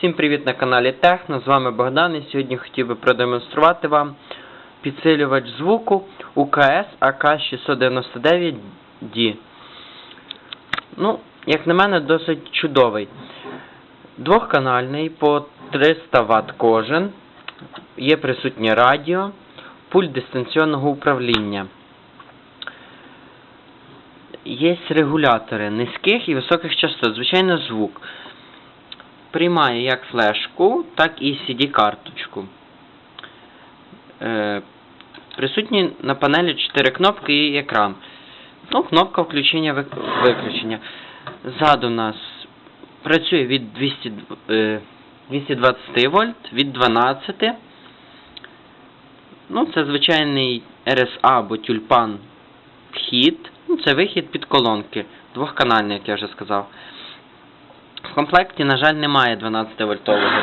Всім привіт на каналі Техно, з вами Богдан і сьогодні хотів би продемонструвати вам підсилювач звуку УКС АК699D. Ну, як на мене, досить чудовий. Двохканальний по 300 Вт кожен. Є присутнє радіо, пульт дистанційного управління. Є регулятори низьких і високих частот, звичайно, звук приймає як флешку, так і CD-карточку. Е, присутні на панелі 4 кнопки і екран. Ну, кнопка включення виключення. Ззаду у нас працює від 200, е, 220 вольт, від 12. Ну, це звичайний RSA або тюльпан вхід. Ну, це вихід під колонки. Двохканальний, як я вже сказав. В комплекті, на жаль, немає 12 вольтового.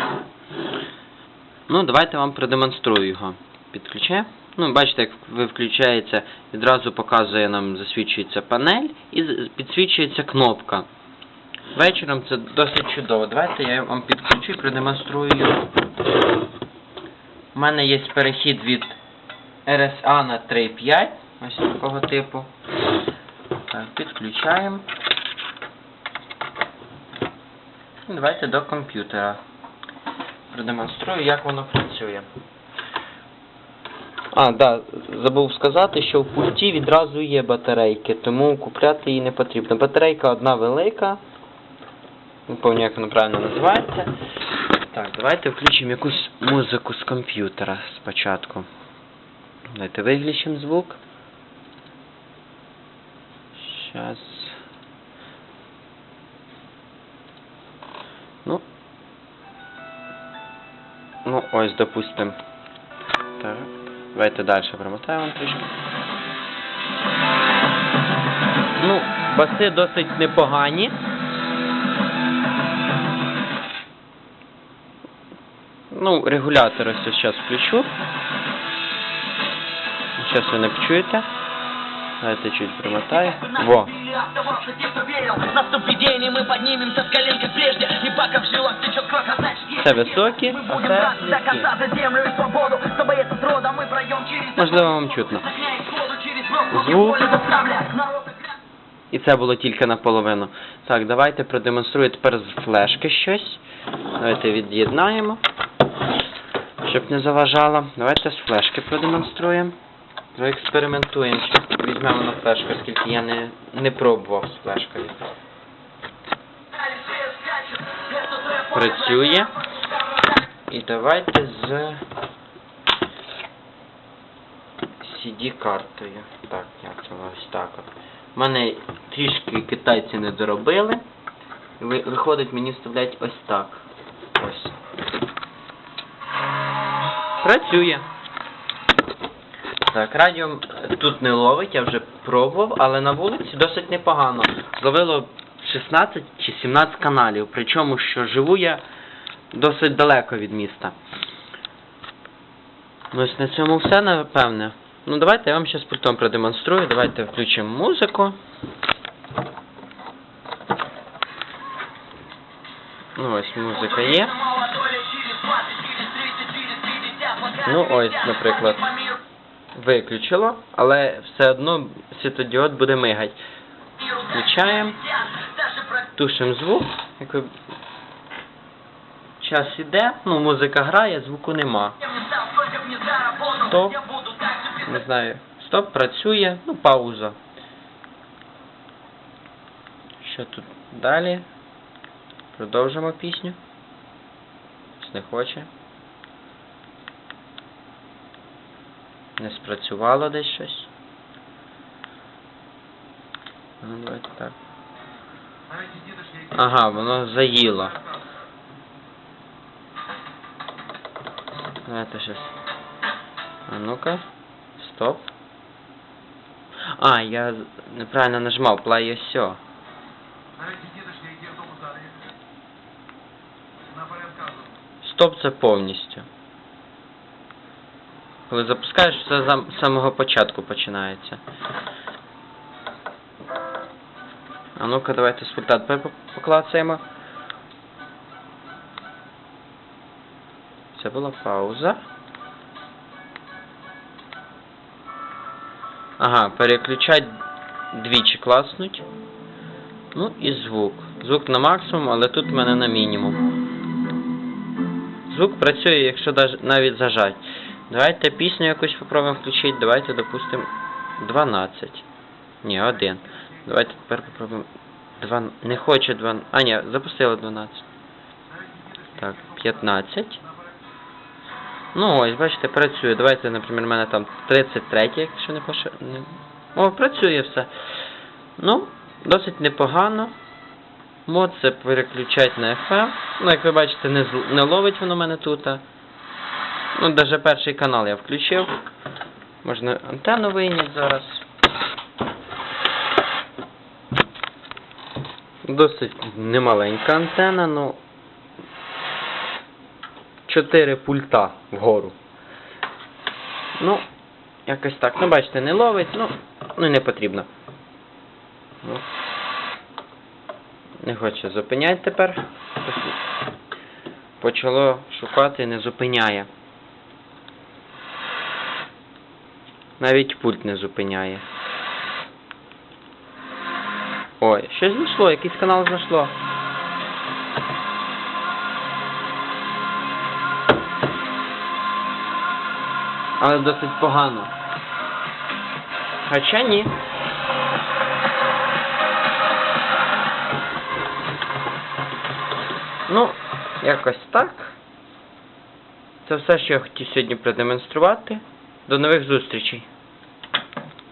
Ну, давайте вам продемонструю його. Підключаю. Ну, бачите, як ви включається, відразу показує нам, засвічується панель і підсвічується кнопка. Вечором це досить чудово. Давайте я вам підключу і продемонструю його. У мене є перехід від RSA на 3.5, ось такого типу. Так, підключаємо. Ну, Давайте до комп'ютера. Продемонструю, як воно працює. А, да, забув сказати, що в пульті відразу є батарейки, тому купляти її не потрібно. Батарейка одна велика. Не як вона правильно називається. Так, давайте включимо якусь музику з комп'ютера спочатку. Давайте виключимо звук. Щас. Ну. Ну, ось, допустим. Так. Давайте далі промотаємо трішки. Ну, баси досить непогані. Ну, регулятор ось зараз включу. Зараз ви не почуєте. Давайте чуть примотаю. Во. Оставался те, кто верил Наступит день, и мы поднимемся с колен, как прежде И пока в жилах течет кровь, а значит Це високі, Мы а будем це драться до низькі. конца за землю и свободу Чтобы этот рода мы пройдем через Можливо, вам чутно. Сохраняем сходу через брод, Звук. поле заставлять Народ І це було тільки наполовину. Так, давайте продемонструю тепер з флешки щось. Давайте від'єднаємо, щоб не заважало. Давайте з флешки продемонструємо. Проекспериментуємо. Ще Візьмемо на флешку, оскільки я не, не пробував з флешкою. Працює. І давайте з CD-картою. Так, як це ось так от. У мене трішки китайці не доробили. Виходить, мені вставлять ось так. Ось. Працює. Так, радіо тут не ловить, я вже пробував, але на вулиці досить непогано. Зловило 16 чи 17 каналів, причому що живу я досить далеко від міста. Ну, ось на цьому все, напевне. Ну давайте я вам зараз пультом продемонструю. Давайте включимо музику. Ну ось музика є. Ну ось, наприклад. Виключило, але все одно світодіод буде мигати. Включаємо. Тушимо звук. Як. Час іде, ну музика грає, звуку нема. Стоп. Не знаю. Стоп, працює. Ну, пауза. Що тут далі? Продовжимо пісню. Не хоче. Не спрацювало десь щось. Ну, давайте так. Ага, воно заїло. Давайте щось. А ну-ка. Стоп. А, я неправильно нажимав. Ось сьо. Стоп це повністю. Коли запускаєш, це з самого початку починається. А ну-ка, давайте по- поклацаємо. це була пауза. Ага, переключать двічі класнуть. Ну і звук. Звук на максимум, але тут в мене на мінімум. Звук працює, якщо навіть зажать. Давайте пісню якусь попробуємо включити. Давайте, допустимо, 12. Ні, один. Давайте тепер попробуємо. Два... Не хочу 12. А, ні, запустили 12. Так, 15. Ну ось, бачите, працює. Давайте, наприклад, у мене там 33, якщо не пош... О, працює все. Ну, досить непогано. Мод це переключать на FM. Ну, як ви бачите, не, не ловить воно мене тут. Ну, навіть перший канал я включив. Можна антенну вийняти зараз. Досить немаленька антенна, ну 4 пульта вгору. Ну, якось так. Ну, бачите, не ловить, ну, ну не потрібно. Ну. Не хоче зупиняти тепер. Почало шукати, не зупиняє. Навіть пульт не зупиняє. Ой, щось знайшло, якийсь канал знайшло. Але досить погано. Хоча ні. Ну, якось так. Це все, що я хотів сьогодні продемонструвати. До нових зустрічей.